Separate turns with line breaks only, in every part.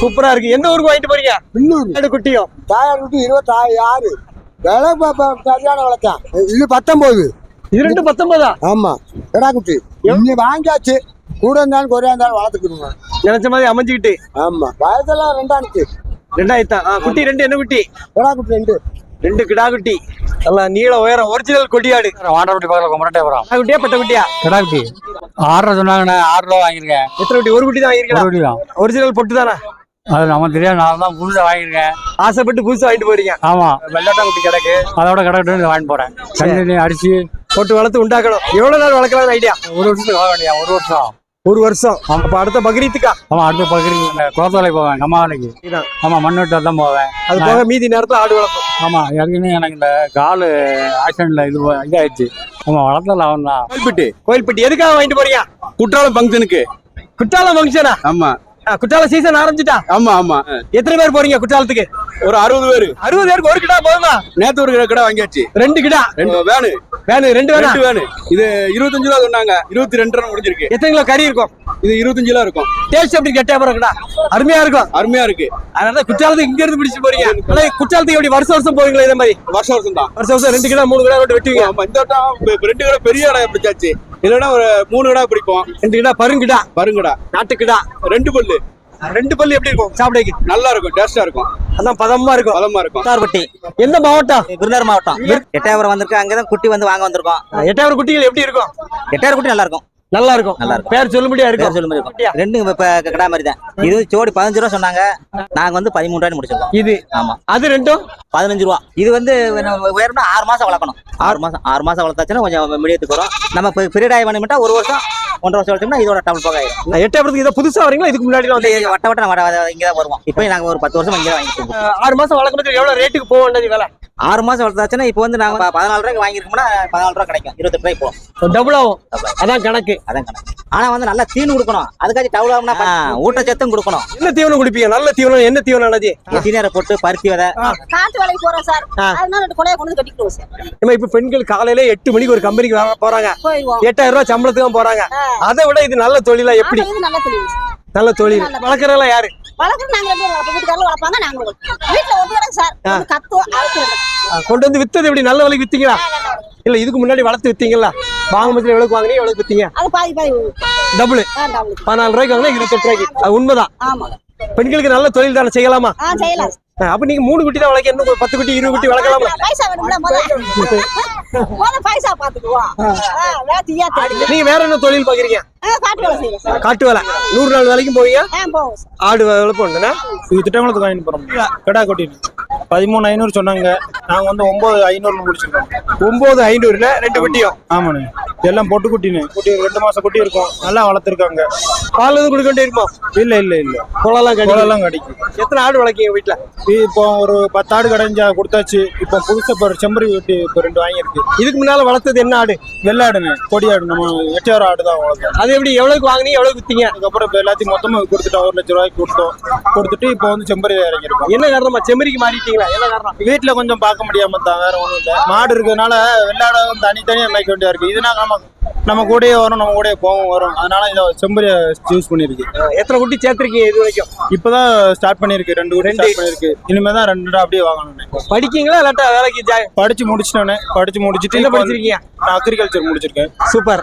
சூப்பரா இருக்கு. எந்த ஊருக்கு வாங்கிட்டு போறீங்க? ரெண்டு குட்டியும்
தாயார் குட்டி இருபத்தி ஆறு விலை சரியான விளக்கம் இது பத்தொன்பது
இது ரெண்டு பத்தொன்பதா
ஆமா. கிடா குட்டி. இங்க வாங்கியாச்சு. கூட இருந்தாலும் குறையா இருந்தாலும் வளர்த்துக்கணுங்க.
நினைச்ச மாதிரி அமைஞ்சுக்கிட்டு.
ஆமா. வயதெல்லாம் ரெண்டாயிரத்து.
ரெண்டாயிரத்தா? குட்டி ரெண்டு என்ன குட்டி?
கிடா குட்டி ரெண்டு.
ரெண்டு கிடா குட்டி. நல்லா நீள உயரம் ஒரிஜினல் கொடியாடு.
வாண்டப்பட்டி பக்கத்தில் குமரட்டே போகிறோம்
கிடா குட்டியா பெட்ட குட்டியா?
கிடா குட்டி. ஆறு ரூபா சொன்னாங்கண்ணே ஆறு ரூபா வாங்கியிருக்கேன்.
எத்தனை குட்டி? ஒரு குட்டி தான்
குட்டி தான்.
ஒரிஜினல் பொட்டு தானே?
அது நம்ம தெரியாது. நான் தான் புதுசாக வாங்கியிருக்கேன்.
ஆசைப்பட்டு புதுசா வாங்கிட்டு போறீங்க
ஆமாம்
வெள்ளாட்டா குட்டி கிடக்கு.
அதோட கிடக்கட்டு வாங்கிட்டு போகிறேன் தண்ணி அரிசி
போட்டு வளர்த்து உண்டாக்கணும். எவ்வளவு நாள் வளர்க்கலாம் ஐடியா
ஒரு வருஷத்துக்கு வாங்க வேண்டிய ஒரு வருஷம்.
ஒரு வருஷம். அப்ப அடுத்த பக்ரீத்துக்கா?
ஆமாம் அடுத்து பக்கத்து குளத்தலை போவேன். நம்ம வேலைக்கு
இதான்.
ஆமாம் மண் வெட்ட தான் போவேன்.
அது போக மீதி நேரத்துல ஆடு வளர்ப்போம்.
ஆமாம் ஏற்கனவே எனக்கு இந்த கால் ஆக்சிடென்ட்ல இது இதாயிடுச்சு. ஆமாம் வளர்த்தல அவன் தான்
கோயில்பட்டி.
கோயில்பட்டி எதுக்காக வாங்கிட்டு போறீங்க?
குற்றாலம் ஃபங்க்ஷனுக்கு
குற்றாலம் ஃபங்க்ஷனா
ஆமா.
குற்றாலம் சீசன் ஆரம்பிச்சிட்டா?
ஆமா ஆமா.
எத்தனை பேர் போறீங்க குற்றாலத்துக்கு?
ஒரு அறுபது பேரு.
அறுபது பேருக்கு ஒரு கிடா போதுமா?
நேத்து ஒரு கடை வாங்கியாச்சு.
ரெண்டு கிடா?
ரெண்டு வேனு.
வேணும் ரெண்டு வேணா
ரெண்டு வேனு. இது இருபத்தஞ்சு ரூபா சொன்னாங்க. இருபத்தி ரெண்டு ரூபா முடிஞ்சிருக்கு.
எத்தனை கிலோ கறி இருக்கும்?
இது இருபத்தஞ்சு ரூபா இருக்கும்.
டேஸ்ட் எப்படி கெட்டா போறோம் கிடா அருமையா இருக்கும்.
அருமையா இருக்கு.
அதனால குற்றாலத்துக்கு இங்க இருந்து பிடிச்சு போறீங்க குற்றாலத்துக்கு எப்படி வருஷம் வருஷம் போவீங்களா இதே மாதிரி?
வருஷம் வருஷம் தான்.
வருஷம் வருஷம் ரெண்டு கிலோ மூணு கிலோ விட்டு வெட்டுவீங்க.
ஆமா இந்த வட்டம் ரெண்டு கடை பெரிய கடை பிடிச்சாச்சு. இல்லைன்னா ஒரு மூணு கடை பிடிப்போம்.
ரெண்டு கிலோ பருங்கிடா.
பருங்கடா.
நாட்டுக்கிடா.
ரெண்டு பல்லு.
ரெண்டு பல்லு எப்படி இருக்கும்? சாப்பிடக்கு.
நல்லா இருக்கும் டேஸ்டா இருக்கும்.
அதான் பதமா இருக்கும்.
பலமா இருக்கும்.
சார்பட்டி
எந்த மாவட்டம்?
விருதுநகர் மாவட்டம். எட்டாயிரம் வந்திருக்கு அங்கதான் குட்டி வந்து வாங்க வந்திருக்கோம்.
எட்டாயிரம் குட்டிகள் எப்படி இருக்கும்?
எட்டாயிரம் குட்டி நல்லா இருக்கும்
நல்லா இருக்கும்
நல்லா இருக்கும்.
பேர் சொல்லும்படியா இருக்கும்
சொல்லும் இருக்கும் ரெண்டு இப்ப கடா மாதிரி தான். இது ஜோடி பதினஞ்சு ரூபா சொன்னாங்க. நாங்க வந்து பதிமூணு ரூபாய் முடிச்சிருக்கோம்.
இது?
ஆமா.
அது ரெண்டும்?
பதினஞ்சு ரூபா. இது வந்து உயரம்னா ஆறு மாசம் வளர்க்கணும். ஆறு மாசம் ஆறு மாசம் வளர்த்தாச்சுன்னா கொஞ்சம் மீடியத்துக்கு வரும். நம்ம பீரியட் ஆகி பண்ணிட்டா ஒரு வருஷம் ஒன்றரை வருஷம் வளர்த்தோம்னா இதோட டபுள் போக ஆயிடும்.
எட்டாயிரத்துக்கு இதை புதுசா வரீங்களா? இதுக்கு முன்னாடி வந்து
வட்ட வட்ட நம்ம இங்கே தான் வருவோம். இப்போ நாங்க ஒரு பத்து வருஷம் இங்கே வாங்கிட்டு
ஆறு மாசம் வளர்க்கறதுக்கு எவ்வளவு ரேட்டுக்கு போக வேண்டியது வேலை?
ஆறு மாசம் வளர்த்தாச்சுன்னா இப்போ வந்து நாங்க பதினாலு ரூபாய்க்கு வாங்கியிருக்கோம்னா பதினாலு ரூபா கிடைக்கும். இருபத்தெட்டு ரூபாய்க்கு போகும்.
டபுள் ஆகும். அதான் கணக்கு.
அதான் கணக்கு. ஆனா வந்து நல்லா தீனு கொடுக்கணும். அதுக்காச்சும் டவுல் ஆகும்னா ஊட்டச்சத்தும் கொடுக்கணும்.
என்ன தீவனம் குடிப்பீங்க? நல்ல தீவனம் என்ன தீவனம் அண்ணாஜி
சீனியரை போட்டு பருத்தி விதை
காட்டு வேலைக்கு போறோம் சார். அதனால ரெண்டு கொலையை கொண்டு வந்து கட்டிக்கிடுவோம் சார்.
நம்ம இப்ப பெண்கள் காலையில எட்டு மணிக்கு ஒரு கம்பெனிக்கு வர போறாங்க. எட்டாயிரம் ரூபாய் சம்பளத்துக்கு தான் போறாங்க அதை விட இது நல்ல தொழிலா எப்படி?
நல்ல தொழில்
நல்ல தொழில். வளர்க்கறதெல்லாம் யாரு?
வளர்க்குறது நாங்க வீட்டுக்காரங்களும் வளர்ப்பாங்க வளர்ப்போம். வீட்டுல ஒரு கிடக்கு சார் கத்துவோம்
கொண்டு வந்து வித்தது எப்படி? நல்ல விலைக்கு வித்தீங்களா? இல்ல இதுக்கு முன்னாடி வளர்த்து வித்தீங்களா வாங்கும்போது எவ்வளவுக்கு வாங்குனீங்க எவ்வளவுக்கு வித்தீங்க?
அது பாதி பாதி.
டபுள். பதினாலு ரூபாய்க்கு வாங்கினா இருபத்தெட்டு ரூபாய்க்கு. அது உண்மைதான். பெண்களுக்கு நல்ல தொழில் தானே செய்யலாமா?
செய்யலாம்.
அப்ப நீங்க மூணு குட்டி தான் வளர்க்க இன்னும் பத்து குட்டி இருபது குட்டி வளர்க்கலாமா?
பைசா வேணும்ல பைசா பாத்துக்குவோம்
நீங்க வேற என்ன தொழில் பாக்குறீங்க?
காட்டு வேலை
நூறு நாள் வேலைக்கும் போவீங்க?
ஆ போவோம் சார்.
ஆடு வளர்ப்போம்
இது திட்டங்களுக்கு வாங்கிட்டு போறோம். கடா கொட்டிட்டு. பதிமூணு ஐநூறு சொன்னாங்க. நாங்க வந்து ஒன்பது ஐநூறுல முடிச்சிருக்கோம்.
ஒன்பது ஐநூறுல ரெண்டு குட்டியும்.
ஆமாண்ணே. எல்லாம் பொட்டு குட்டின்னு குட்டி ரெண்டு மாசம் குட்டி இருக்கும். நல்லா வளர்த்துருக்காங்க.
பால் எதுவும் கொடுக்க வேண்டியிருப்போம்
இல்ல இல்ல இல்ல.
குளம்லாம்
கோலெல்லாம் கிடைக்கும்.
எத்தனை ஆடு வளர்க்கீங்க வீட்டுல
இப்போ ஒரு பத்து ஆடு கடைஞ்சா கொடுத்தாச்சு. இப்போ புதுசா இப்போ ஒரு செம்பரி வெட்டி இப்போ ரெண்டு வாங்கியிருக்கு.
இதுக்கு முன்னால வளர்த்தது என்ன ஆடு?
வெள்ளாடுன்னு கொடி ஆடு. நம்ம எட்டாயிரம் ஆடு தான் வளர்த்தோம்.
அது எப்படி எவ்வளவுக்கு வாங்குனீங்க? எவ்வளவு வித்தீங்க?
அதுக்கப்புறம் இப்போ எல்லாத்தையும் மொத்தமா கொடுத்துட்டோம். ஒரு லட்ச ரூபாய்க்கு கொடுத்தோம். கொடுத்துட்டு இப்போ வந்து செம்பரி இறங்கியிருக்கோம்
என்ன காரணமா செம்மறிக்கு மாறிட்டீங்களா? என்ன காரணம்?
வீட்டுல கொஞ்சம் பார்க்க முடியாம தான். வேற ஒண்ணும் இல்ல. மாடு இருக்கிறதுனால வெள்ளாடும் தனித்தனியா மேய்க்க வேண்டியா இருக்கு. இதுனா நம்ம நம்ம கூடயே வரும் நம்ம கூடயே போகும் வரும். அதனால இதை செம்பரிய சூஸ் பண்ணிருக்கு
எத்தனை குட்டி சேர்த்திருக்கீங்க இது வரைக்கும்?
இப்பதான் ஸ்டார்ட் பண்ணிருக்கு ரெண்டு ஊர் ஸ்டார்ட் பண்ணிருக்கு இனிமே தான் ரெண்டு அப்படியே வாங்கணும்
படிக்கீங்களா இல்லாட்டா வேலைக்கு
படிச்சு முடிச்சிட்டோன்னே படிச்சு முடிச்சிட்டு
என்ன படிச்சிருக்கீங்க?
நான் அக்ரிகல்ச்சர் முடிச்சிருக்கேன்.
சூப்பர்.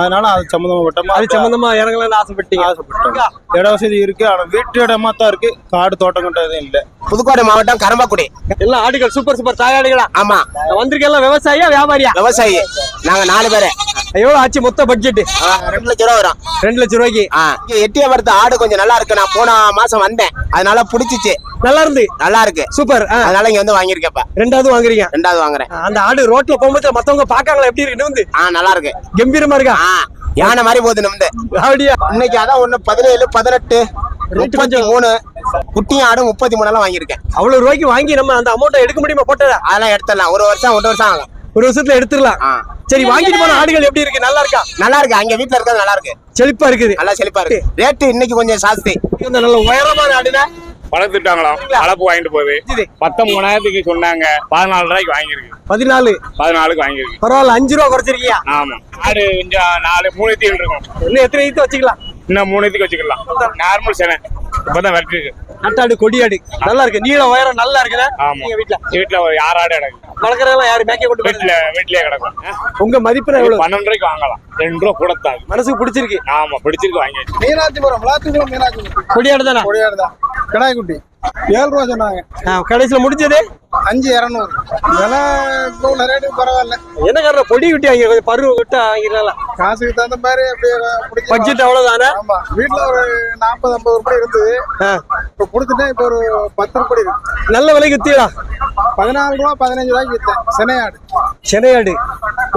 அதனால அது சம்மந்தப்பட்ட
அது சம்பந்தமா இறங்கலாம்னு ஆசைப்பட்டீங்க.
ஆசைப்பட்டேன். இட வசதி இருக்கு ஆனா வீட்டு இடமா தான் இருக்கு. காடு தோட்டம் கட்ட எதுவும் இல்ல.
புதுக்கோட்டை மாவட்டம் கரம்பக்குடி.
எல்லாம் ஆடுகள் சூப்பர் சூப்பர் தாயாடுகளா?
ஆமா.
வந்திருக்கெல்லாம் விவசாயியா வியாபாரியா?
விவசாயி. நாங்க நாலு பேரு.
எவ்வளவு ஆச்சு மொத்த பட்ஜெட்
ரெண்டு லட்சம் ரூபா வரும்.
ரெண்டு லட்சம் ரூபாய்க்கு?
எட்டிய மரத்து ஆடு கொஞ்சம் நல்லா இருக்கு. நான் போன மாசம் வந்தேன். அதனால புடிச்சிச்சு.
நல்லா இருந்து?
நல்லா இருக்கு.
சூப்பர்.
அதனால இங்க வந்து வாங்கியிருக்கேன் இப்ப
ரெண்டாவது வாங்குறீங்க?
ரெண்டாவது வாங்குறேன்.
அந்த ஆடு ரோட்ல போகும்போது மத்தவங்க பாக்காங்களா எப்படி இருக்குன்னு வந்து
நல்லா இருக்கு.
கம்பீரமா இருக்கா?
யானை மாதிரி போகுது நம்மது
அப்படியா?
இன்னைக்கு அதான் ஒண்ணு பதினேழு பதினெட்டு முப்பத்தி. மூணு குட்டியும் ஆடும் முப்பத்தி மூணு எல்லாம் வாங்கியிருக்கேன்.
அவ்வளவு ரூபாய்க்கு வாங்கி நம்ம அந்த அமௌண்ட்டை எடுக்க முடியுமா போட்டதா?
அதெல்லாம் எடுத்துடலாம். ஒரு வருஷம் ஒன்றரை வருஷம் ஆகும்.
ஒரு வருஷத்துல எடுத்துடலாம். சரி வாங்கிட்டு போன ஆடுகள் எப்படி இருக்கு? நல்லா இருக்கா?
நல்லா இருக்கு? அங்க வீட்டுல இருக்கிறது நல்லா இருக்கு.
செழிப்பா இருக்குது.
நல்லா செழிப்பா இருக்கு. ரேட்டு இன்னைக்கு கொஞ்சம்
இந்த நல்ல உயரமான ஆடுனா?
வளர்த்துட்டாங்களாம் அளப்பு வாங்கிட்டு போகுது. பத்தொன்பதாயிரத்துக்கு சொன்னாங்க. பதினாலு ரூபாய்க்கு வாங்கியிருக்கு.
பதினாலு.
பதினாலுக்கு வாங்கியிருக்கு.
பரவாயில்ல அஞ்சு ரூபா குறைச்சிருக்கியா?
ஆமா. ஆடு கொஞ்சம் நாலு மூணு தீல் இருக்கும்.
இன்னும் எத்தனை ஈத்து வச்சுக்கலாம்?
இன்னும் மூணு இதுக்கு வச்சுக்கலாம். நார்மல் சேனை. இப்பதான் வெட்டிருக்கு.
நட்டாடு கொடியாடு. நல்லா இருக்கு. நீள உயரம் நல்லா இருக்குண்ணே
ஆமா.
வீட்டுல
வீட்டுல ஒரு ஆறு ஆடு கிடக்கு.
வளர்க்குறதெல்லாம் யாரு மேய்க்க கொண்டு
வீட்டுல வீட்லயே கிடக்கும்.
உங்க மதிப்பு எவ்வளவு?
பன்னெண்டு ரூபாய்க்கு வாங்கலாம். ரெண்டு ரூபா கூட தான்
மனசுக்கு பிடிச்சிருக்கு.
ஆமா பிடிச்சிருக்கு வாங்கியாச்சு.
மீனாட்சிபுரம் விளாத்துக்குளம் மீனாட்சிபுரம்.
கொடியாடு தானே?
கொடியாடு தான். ஏழு ரூபா சொன்னாங்க
கடைசியில முடிஞ்சது?
அஞ்சு இரநூறு. விலை இப்போ ரேட்டு பரவாயில்ல.
என்ன காரணம்? பொடி குட்டி வாங்கி கொஞ்சம் பருவ விட்டு வாங்கிக்கலாம்
காசுக்கு தகுந்த மாதிரி அப்படியே
பட்ஜெட் அவ்வளவுதானே?
ஆமா. வீட்டுல ஒரு நாற்பது ஐம்பது ரூபாய் இருந்தது. இப்ப கொடுத்துட்டேன். இப்ப ஒரு பத்து ரூபாய் இருக்கு
நல்ல விலைக்கு வித்தீங்களா
பதினாலு ரூபா பதினஞ்சு ரூபாய்க்கு வித்தேன். சென்னையாடு.
சென்னையாடு.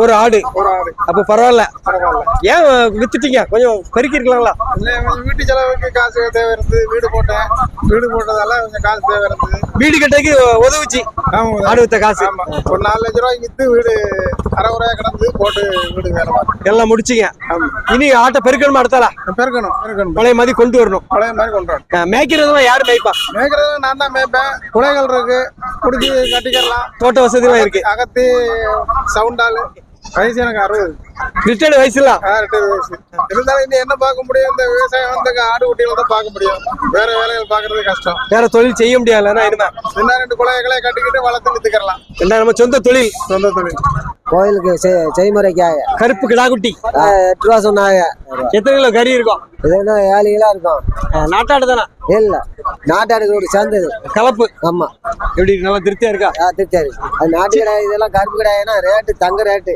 ஒரு ஆடு.
ஒரு ஆடு.
அப்ப பரவாயில்ல.
பரவாயில்ல.
ஏன் வித்துட்டீங்க? கொஞ்சம் பெருக்கி இருக்கலாங்களா
இல்ல வீட்டு செலவுக்கு காசு தேவை இருந்தது வீடு போட்டேன். வீடு போட்டதால கொஞ்சம் காசு தேவை இருந்தது
வீடு கட்டைக்கு உதவுச்சு. வித்த காசு.
ஒரு நாலு லட்ச ரூபாய்க்கு வித்து வீடு அரை குறையா கிடந்து போட்டு வீடு வேலை
எல்லாம் முடிச்சிங்க. இனி ஆட்டை பெருக்கணுமா அடுத்தால?
பெருக்கணும் பெருக்கணும்.
பழைய மாதிரி கொண்டு வரணும்.
பழைய மாதிரி கொண்டு வரணும்.
அஹ் மேய்க்கிறதெல்லாம் யாரு மேய்ப்பா?
மேய்க்கிறது நான் தான் மேய்ப்பேன். குலைகள் இருக்கு. குடிச்சு கட்டிக்கலாம்
தோட்ட வசதிலாம் இருக்கு.
அகத்தி சவுண்டாலு வயசு எனக்கு அறுபது.
ரிட்டையர்டு
வயசு. இருந்தாலும் இன்னும் என்ன பார்க்க முடியும்? இந்த விவசாயம் வந்து ஆடு குட்டிகளை தான் பார்க்க முடியும். வேற வேலைகள் பார்க்கறது கஷ்டம்.
வேற தொழில் செய்ய இனிமே
என்ன? ரெண்டு குலைகளை கட்டிக்கிட்டு வளர்த்து வித்துக்கலாம்
என்ன நம்ம சொந்த தொழில்.
சொந்த தொழில்.
கோயிலுக்கு செய்முறைக்காக.
கருப்பு கிடாக்குட்டி
எட்டு ரூபா சொன்னாங்க.
எத்தனை கிலோ கறி இருக்கும்?
இது என்ன ஏழு கிலோ இருக்கும்.
நாட்டாடு தானே?
இல்ல. நாட்டாடு கூட சேர்ந்தது
கலப்பு.
ஆமா.
எப்படி நல்லா திருப்தியா இருக்கா?
திருச்சாரி அது நாட்டு கிடாய் இதெல்லாம் கருப்பு கிடாய்னா ரேட்டு தங்க ரேட்டு?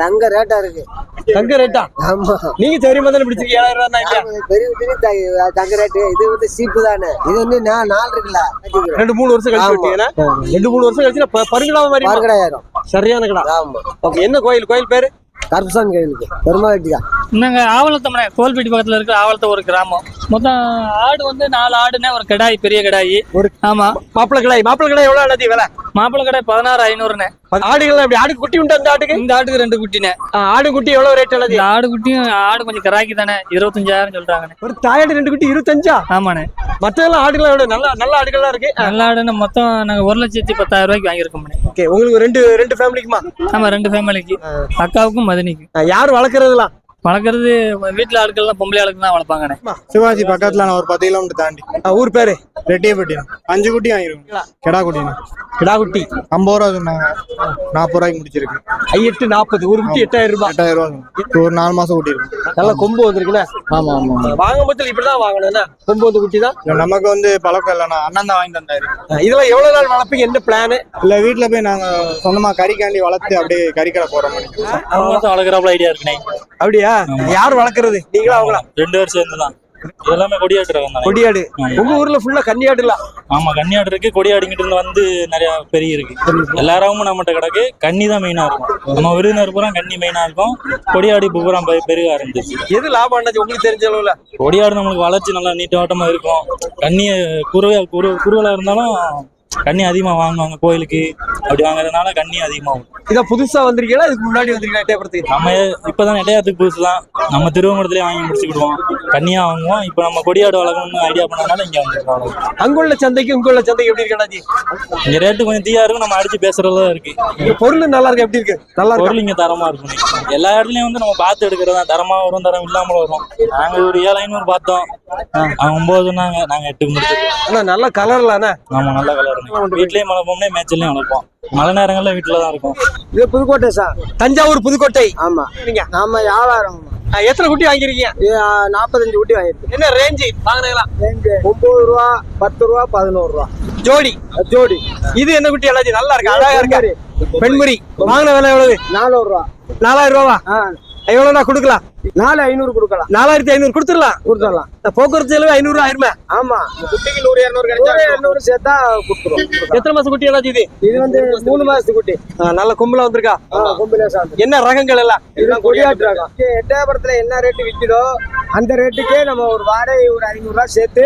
தங்க ரேட்டா இருக்கு.
தங்க ரேட்டா
ஆமா.
நீங்க சரிமா தானே பிடிச்சிருக்கீங்க. ஏழாயிரம் ரூபா தான் இல்லையா
ஆமா, பெரிய தங்க ரேட்டு இது வந்து சீப்பு தானே? இது வந்து நா- நாலு இருக்குல்ல?
ரெண்டு மூணு வருஷம் கழிச்சு ரெண்டு மூணு வருஷம் கழிச்சு ப- பருங்கடாவ மாதிரி
பார்க்கடாயிரம்
சரியான கடா.
ஆமா.
ஓகே என்ன கோயில்? கோயில் பேரு?
கருப்புசாமி கோயிலுக்கு. பெருமா வெட்டிதான்
நாங்க ஆவலத்தமனை கோல்பேட்டி பக்கத்துல இருக்கிற ஆவலத்த ஒரு கிராமம். மொத்தம் ஆடு வந்து நாலு ஆடுனே ஒரு கிடாய் பெரிய கிடாய்.
ஒரு-
ஆமா.
மாப்பிள கடாய். மாப்பிள கடாய் எவ்வளவு விலை?
மாப்பிள்ளை கடாய் பதினாறு
அது ஆடுகள் அப்படி ஆடு குட்டி உண்டு அந்த ஆட்டுக்கு?
இந்த ஆட்டுக்கு ரெண்டு குட்டினே.
ஆடு குட்டி எவ்வளவு ரேட்
இந்த ஆடு குட்டியும் ஆடு கொஞ்சம் கராக்கி தானே? இருபத்தஞ்சாயிரம் சொல்றாங்கண்ணே.
ஒரு தாயாடு ரெண்டு குட்டி இருபத்தஞ்சா?
ஆமாண்ணே.
மத்ததெல்லாம் ஆடுகள் எவ்வளவு? நல்ல நல்ல ஆடுகள்லாம் இருக்கு.
நல்ல ஆடுன்னு மொத்தம் நாங்க ஒரு லட்சத்தி பத்தாயிரம் ரூபாய்க்கு வாங்கியிருக்கோம்ண்ணே.
ஓகே உங்களுக்கு ரெண்டு ரெண்டு ஃபேமிலிக்குமா
ஆமா ரெண்டு ஃபேமிலிக்கு அக்காவுக்கும் மதனிக்கும்.
யார் வளர்க்கறதுலாம்
வளர்க்குறது வீட்டுல ஆட்கள் தான் பொம்பளை ஆளுக்கு தான் வளர்ப்பாங்கண்ணே
சிவாஜி பக்கத்துல நான் ஒரு பத்து கிலோமீட்டர் தாண்டி.
ஊர் பேரு?
ரெட்டியப்பட்டி அஞ்சு குட்டி வாங்கிருக்கோம். கெடா குட்டினா
கிடா குட்டி
ஐம்பது ரூபா சொன்னாங்க. நாற்பது ரூபாய்க்கு முடிச்சிருக்கு.
ஐயெட்டு நாற்பது ஒரு குட்டி எட்டாயிரம் ரூபாய்.
எட்டாயிரம் ரூபா. ஒரு நாலு மாசம் குட்டி இருக்கும்
நல்ல கொம்பு வந்திருக்குண்ணே
ஆமா ஆமா
வாங்கும் போது இப்படிதான் வாங்கணும் கொம்பு வந்து குட்டி தான்
இல்ல, நமக்கு வந்து பழக்கம் இல்லைண்ணா. அண்ணன் தான் வாங்கி தந்தாரு
இதெல்லாம் எவ்வளவு நாள் வளர்ப்பீங்க? என்ன பிளானு
இல்ல வீட்டுல போய் நாங்க சொந்தமா கறிக்காண்டி வளர்த்து அப்படியே கறிக்கடை போறோம்
அவங்க வளர்க்குறாப்புல ஐடியா இருக்குண்ணே.
அப்படியா? யார் வளர்க்கறது? நீங்களா அவங்களா
ரெண்டு வருஷம் சேர்ந்து தான் எல்லாமே கொடியாட்டு
கொடியாடு. உங்க ஊர்ல ஃபுல்லா கன்னியாடுலாம்
ஆமா கன்னியாடு இருக்கு கொடியாடிங்கிட்டு இருந்து வந்து நிறைய பெரிய இருக்கு. எல்லா ரகமும் நம்மகிட்ட கிடக்கு. கன்னி தான் மெயினா இருக்கும். நம்ம விருதுநர் பூரா கன்னி மெயினா இருக்கும். கொடியாடி இப்போ பூரா பெருக ஆரம்பிச்சிச்சு
எது லாபம் அண்ணாச்சி? உங்களுக்கு தெரிஞ்ச அளவுல.
கொடியாடு நம்மளுக்கு வளர்ச்சி நல்லா நீட்டோட்டமா இருக்கும். கன்னிய குருவையா குரு குருவலா இருந்தாலும் கன்னி அதிகமா வாங்குவாங்க கோயிலுக்கு. அப்படி வாங்குறதுனால கன்னி அதிகமாகும்.
இதான் புதுசா வந்திருக்கீங்களா? இதுக்கு முன்னாடி வந்திருக்கீங்களா? எட்டயபுரத்துக்கு
நம்ம இப்பதான் நெட்டையாத்துக்கு புதுசு தான் நம்ம திருவங்கடத்துலயே வாங்கி முடிச்சுக்கிடுவோம். கன்னியா வாங்குவோம். இப்போ நம்ம கொடியாடு வளர்க்கணும்னு ஐடியா பண்ணனால இங்க வந்திருக்கோம்
அங்குள்ள சந்தைக்கு இங்குள்ள சந்தைக்கு எப்படி இருக்கு அண்ணாச்சி?
இங்க ரேட்டு கொஞ்சம் தீயா இருக்கும். நம்ம அடிச்சு பேசுறதா இருக்கு.
இங்க பொருள் நல்லா இருக்கு? எப்படி இருக்கு? நல்லா
பொருள் இங்க தரமா இருக்கும். எல்லா இடத்துலயும் வந்து நம்ம பார்த்து எடுக்கிறதா தரமா வரும் தரம் இல்லாம வரும். நாங்க ஒரு ஏழு ஐநூறு பார்த்தோம். அவங்க ஒன்பது சொன்னாங்க. நாங்க எட்டு
ஆனா நல்ல கலர்ல அண்ணா.
ஆமா நல்ல கலர் வீட்லயும் வளர்ப்போம்னே மேய்ச்சல்லையும் வளர்ப்போம் மழை நேரங்கள்ல வீட்டுல தான் இருக்கும்.
இது புதுக்கோட்டை சார்.
தஞ்சாவூர் புதுக்கோட்டை.
ஆமா.
நீங்க?
நாம வியாபாரம்.
எத்தனை குட்டி வாங்கிருக்கீங்க
நாற்பத்தஞ்சு குட்டி வாங்கிருக்கு
என்ன ரேஞ்சு வாங்கினீங்களா
ஒன்பது ரூபா பத்து ரூபா பதினோரு ரூபா.
ஜோடி.
ஜோடி.
இது என்ன குட்டி? அண்ணாச்சி நல்லா இருக்கு? அழகா இருக்கு? பெண்முறி வாங்கின விலை எவ்வளவு?
நானூறு ரூபா.
நாலாயிரம் ரூபாவா?
ஆ
எவ்வளவுனா கொடுக்கலாம்?
நாலு ஐநூறு கொடுக்கலாம்.
நாலாயிரத்தி ஐநூறு கொடுத்துடலாம்.
கொடுத்துடலாம்.
இந்த போக்குவரத்து செலவு ஐநூறு ஆயிருமே?
ஆமா.
குட்டிக்கு நூறு இரநூறு
நூறு இரநூறு சேர்த்தா கொடுத்துருவோம்.
எத்தனை மாசம் குட்டி அண்ணாச்சி இது?
இது வந்து மூணு மாசத்து குட்டி.
நல்ல கும்பலா வந்திருக்கா?
கும்பிலே
என்ன ரகங்கள் எல்லாம்?
இது கொடியாட்டு ரகம். எட்டயபுரத்துல என்ன ரேட்டு விற்கிதோ அந்த ரேட்டுக்கே நம்ம ஒரு வாடகை ஒரு ஐநூறு ரூபா சேர்த்து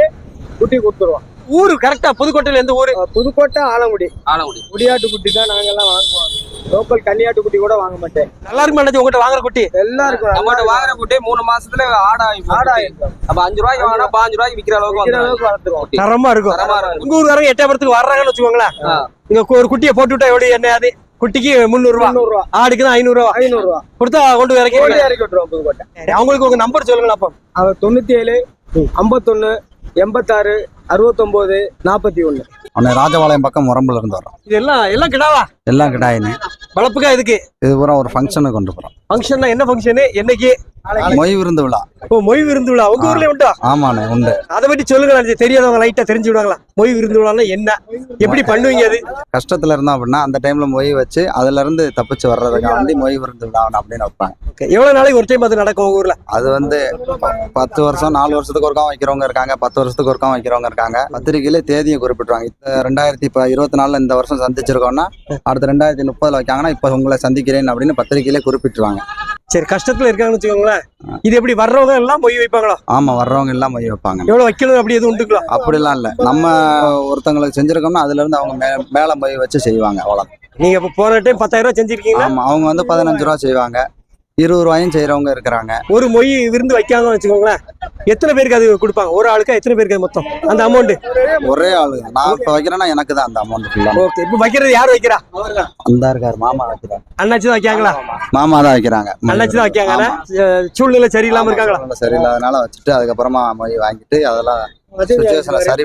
குட்டி கொடுத்துருவோம்.
ஊரு கரெக்டா புதுக்கோட்டையில எந்த ஊரு?
புதுக்கோட்டை ஆலங்குடி.
ஆலங்குடி.
குடியாட்டு குட்டி தான் நாங்க எல்லாம் வாங்குவோம். லோக்கல் கன்னியாட்டு குட்டி கூட வாங்க மாட்டேன்.
நல்லா இருக்கு அண்ணாச்சி? உங்ககிட்ட வாங்குற குட்டி?
எல்லாருக்கும்
நம்மகிட்ட வாங்குற குட்டி மூணு மாசத்துல ஆடாகி
ஆடாயிரம்
அப்ப அஞ்சு ரூபாய்க்கு வாங்கினா பாஞ்சு ரூபாய்க்கு விக்கிற அளவுக்கு.
அளவுக்கு
தரமா இருக்கும்.
தரமா இருக்கும்.
உங்க ஊருக்காரங்க எட்டயபுரத்துக்கு வர்றாங்கன்னு வச்சுக்கோங்களேன். இங்க ஒரு குட்டியை போட்டு விட்டா எப்படி என்ன அது? குட்டிக்கு முந்நூறு ரூபா
ரூபா
ஆடுக்கு தான் ஐநூறு ரூபா
ஐநூறு ரூபா
கொடுத்தா கொண்டு இறக்கி
இறக்கி விட்டுருவோம்
அவங்களுக்கு உங்க நம்பர் சொல்லுங்களா அப்போ.
அவர் தொண்ணூத்தி ஏழு ஐம்பத்தொன்னு எண்பத்தாறு அறுபத்தொம்போது நாற்பத்தி ஒன்று
அவனை ராஜபாளையம் பக்கம் முரம்புல இருந்து வரோம்
இதெல்லாம் எல்லாம் கிடாவா?
எல்லாம் கிடாயின்னு
வளர்ப்புக்கா இதுக்கு
இது பூரா ஒரு ஃபங்க்ஷனுக்கு கொண்டு போறோம்.
ஃபங்க்ஷன்னா என்ன ஃபங்க்ஷனு என்னைக்கு?
மொய் விருந்து விழா.
ஓ மொய் விருந்து விழா. உங்க ஊர்ல உண்டா?
ஆமாண்ணே உண்டு.
அதை பத்தி சொல்லுங்க தெரியாதவங்க லைட்டா தெரிஞ்சு விடுவாங்களா? மொய் விருந்து விழான்னா என்ன? எப்படி பண்ணுவீங்க அது?
கஷ்டத்துல இருந்தோம் அப்படின்னா அந்த டைம்ல மொய் வச்சு அதுல இருந்து தப்பிச்சு வர்றதுக்காக வேண்டி மொய் விருந்து விழா அப்படின்னு வைப்பாங்க.
எவ்வளவு நாளைக்கு ஒரு டைம் அது நடக்கும் உங்க ஊர்ல?
அது வந்து பத்து வருஷம் நாலு வருஷத்துக்கு ஒருக்கா வைக்கிறவங்க இருக்காங்க பத்து வருஷத்துக்கு ஒருக்கா வைக்கிறவங்க இருக்காங்க. பத்திரிகையில தேதியை குறிப்பிட்டுருவாங்க. இப்ப ரெண்டாயிரத்தி இப்ப இருபத்தி நாலுல இந்த வருஷம் சந்திச்சிருக்கோம்னா அடுத்த ரெண்டாயிரத்தி முப்பதுல வைக்காங்கன்னா இப்ப உங்களை சந்திக்கிறேன் அப்படின்னு பத்திரிகையிலே குறிப்பிட்டுருவாங்க.
சரி கஷ்டத்துல இருக்காங்கன்னு வச்சுக்கோங்களேன். இது எப்படி வர்றவங்க எல்லாம் மொய் வைப்பாங்களா?
ஆமா வர்றவங்க எல்லாம் மொய் வைப்பாங்க.
எவ்வளவு வைக்கணும் அப்படி எதுவும் உண்டுங்களா?
அப்படிலாம் இல்ல. நம்ம ஒருத்தங்களுக்கு செஞ்சிருக்கோம்னா அதுல இருந்து அவங்க மேல மொய் வச்சு செய்வாங்க அவ்வளவு
நீங்க இப்ப போன டைம் பத்தாயிரம் ரூபாய் செஞ்சிருக்கீங்களா?
ஆமா அவங்க வந்து பதினஞ்சு ரூபா செய்வாங்க. இருபது ரூபாயும் செய்யறவங்க இருக்கிறாங்க.
ஒரு மொய் விருந்து வைக்காங்கன்னு வச்சுக்கோங்களேன். எத்தனை பேருக்கு அது கொடுப்பாங்க? ஒரு ஆளுக்கா எத்தனை பேருக்கு அது மொத்தம்? அந்த அமௌண்ட்
ஒரே ஆளு நான் இப்ப வைக்கிறேன்னா எனக்கு தான் அந்த அமௌண்ட்
ஓகே இப்ப வைக்கிறது யார் வைக்கிறா?
அந்த இருக்காரு. மாமா வைக்கிறாங்க
அண்ணாச்சி தான் வைக்காங்களா
மாமா தான் வைக்கிறாங்க
அண்ணாச்சி தான் வைக்காங்க சூழ்நிலை சரியில்லாம இருக்காங்களா.
சரியில்லாதனால வச்சுட்டு அதுக்கப்புறமா மொய் வாங்கிட்டு அதெல்லாம் சரி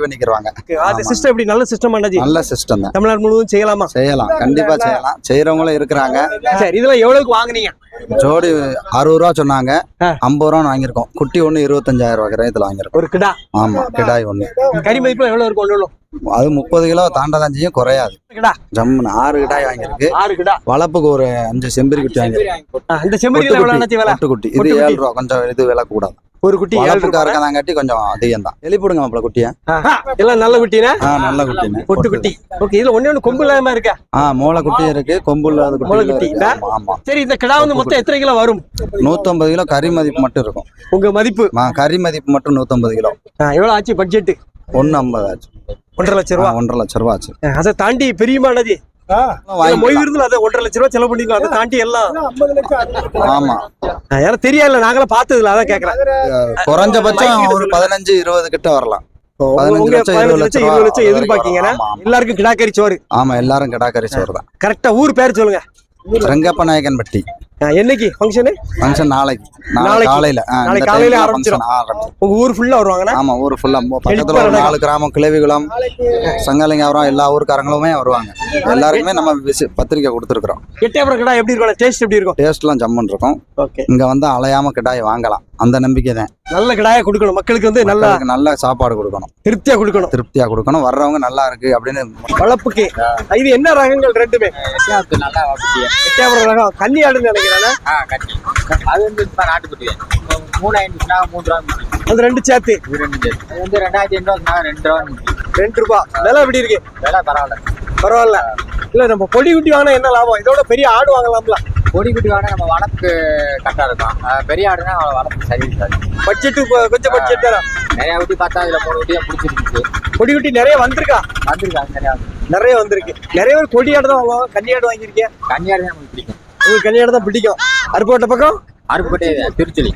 அது சிஸ்டம் எப்படி? நல்ல சிஸ்டம்
நல்ல சிஸ்டம் தான்.
தமிழ்நாடு முழுவதும் செய்யலாமா?
செய்யலாம். கண்டிப்பா செய்யலாம். செய்யறவங்களும் இருக்கிறாங்க.
சரி இதெல்லாம் எவ்வளவுக்கு வாங்குனீங்க?
ஜோடி அறுபது ரூபா சொன்னாங்க. ஐம்பது ரூபா வாங்கியிருக்கோம். குட்டி ஒண்ணு இருபத்தஞ்சாயிரம் ரூபாய் கிரயத்துல வாங்கியிருக்கோம்.
ஒரு கிடா.
ஆமா கிடாய் ஒண்ணு.
கறி மதிப்புல எவ்வளவு இருக்கும் ஒண்ணு
அது முப்பது கிலோ தாண்டதான் செய்யும் குறையாது ஜம்முன்னு ஆறு கிடாய் வாங்கியிருக்கு.
ஆறு கிடா.
வளர்ப்புக்கு ஒரு அஞ்சு செம்பரி குட்டி வாங்கியிருக்கு குட்டி இது ஏழு. ரூபா. கொஞ்சம் இது விலை கூடாது
ஒரு குட்டி ஏழு
வளர்ப்புக்கா
ரூபாய்
இருக்கதாங்காட்டி கொஞ்சம் அதிகம் தான் எலி போடுங்க மாப்பிள குட்டிய.
எல்லாம் நல்ல குட்டினா?
நல்ல குட்டின்னு
பொட்டு குட்டி. ஓகே இதுல ஒண்ணே ஒண்ணு கொம்பு இல்லாம இருக்கா?
ஆ மூளை குட்டி இருக்கு. கொம்பு இல்லாத குட்டி ஆமா
சரி இந்த கிடா வந்து மொத்தம் எத்தனை கிலோ வரும்?
நூத்தம்பது கிலோ கறி மதிப்பு மட்டும் இருக்கும்.
உங்க மதிப்பு?
கறி மதிப்பு மட்டும் நூத்தம்பது கிலோ.
எவ்வளவு ஆச்சு பட்ஜெட்
ஒன்னு ஐம்பது ஆச்சு.
ஒன்றரை லட்சம்
ஆ,
ரூபா
ஒன்றரை லட்சம் ரூபா ஆச்சு.
அதை தாண்டி பெரியமா அண்ணாச்சி மொய் அதை ஒன்றரை லட்சம் ரூபா செலவு பண்ணிக்கலாம். அதை தாண்டி எல்லாம்
ஆமா.
ஏன்னா தெரியல நாங்களே பார்த்ததுல அதான் கேக்குறேன்.
குறைஞ்சபட்சம் ஒரு பதினஞ்சு இருபது கிட்ட வரலாம்.
எதிர்பார்க்கீங்கன்னா. எல்லாருக்கும் கிடாக்கறி சோறு.
ஆமா எல்லாரும் கிடா கறி சோறு தான்.
கரெக்டா ஊர் பேர் சொல்லுங்க.
ரெங்கப்ப நாயக்கன்பட்டி
என்னைக்கு? ஃபங்க்ஷனு
ஃபங்க்ஷன் நாளைக்கு. நாளை
நாளைக்கு.
காலையில.
நாளைக்கு காலையில ஆரம்பிச்சிரும். உங்க ஊர் ஃபுல்லா வருவாங்கன்னா
ஆமா ஊர் ஃபுல்லா பக்கத்துல ஒரு நாலு கிராமம் கிளவிகுளம் சங்கலிங்காபுரம் எல்லா ஊர்க்காரங்களுமே வருவாங்க. எல்லாருக்குமே நம்ம விசி- பத்திரிக்கை கொடுத்துருக்குறோம்.
எட்டயபுரம் கிடா எப்படி இருக்கும்? டேஸ்ட் எப்படி இருக்கும்?
டேஸ்ட்லாம் ஜம்முன் இருக்கும்.
ஓகே
இங்க வந்து அலையாம கிடாய் வாங்கலாம். அந்த நம்பிக்கை தான்.
நல்ல கிடாயா கொடுக்கணும். மக்களுக்கு வந்து நல்ல
நல்ல சாப்பாடு கொடுக்கணும்.
திருப்தியா கொடுக்கணும்.
திருப்தியா கொடுக்கணும். வர்றவங்க நல்லா இருக்கு அப்படின்னு
வளர்ப்புக்கு இது என்ன ரகங்கள் ரெண்டுமே? எட்டயபுரம் ரகம். கன்னியாடுன்னு நினைக்கிறேன்
அது வந்து இப்ப நாட்டுக்குட்டி மூணு மூணு ரூபா
அந்த ரெண்டு சேர்த்து.
இது ரெண்டு அது வந்து ரெண்டாயிரத்தி ஐநூறு ரூபா ரெண்டு ரூபா
ரெண்டு ரூபா. விலை எப்படி இருக்கு?
விலை பரவாயில்ல.
பரவாயில்ல. இல்ல நம்ம பொடி குட்டி வாங்கினா என்ன லாபம்? இதோட பெரிய ஆடு வாங்கலாம்ல.
கொடி குட்டி வாங்க நம்ம வளர்ப்பு கரெக்டாக இருக்கும். பெரிய ஆடுனா வளர்ப்பு சரி இருக்காது.
பட்ஜெட்டு கொஞ்சம் பட்ஜெட் தானே?
நிறைய குட்டி பார்த்தா இதுல மூணு குட்டியா பிடிச்சிருந்துச்சு.
கொடி குட்டி நிறைய வந்திருக்கா?
வந்திருக்காங்க நிறையா
நிறைய வந்திருக்கு. நிறைய பேர் கொடி ஆடு தான் வாங்குவாங்க. கன்னியாடு வாங்கியிருக்கேன்
கன்னியாடு தான் நமக்கு பிடிக்கும்.
உங்களுக்கு கல்யாணம் தான் பிடிக்கும். அருப்போட்ட பக்கம்?
அருப்புக்கோட்டை திருச்செலி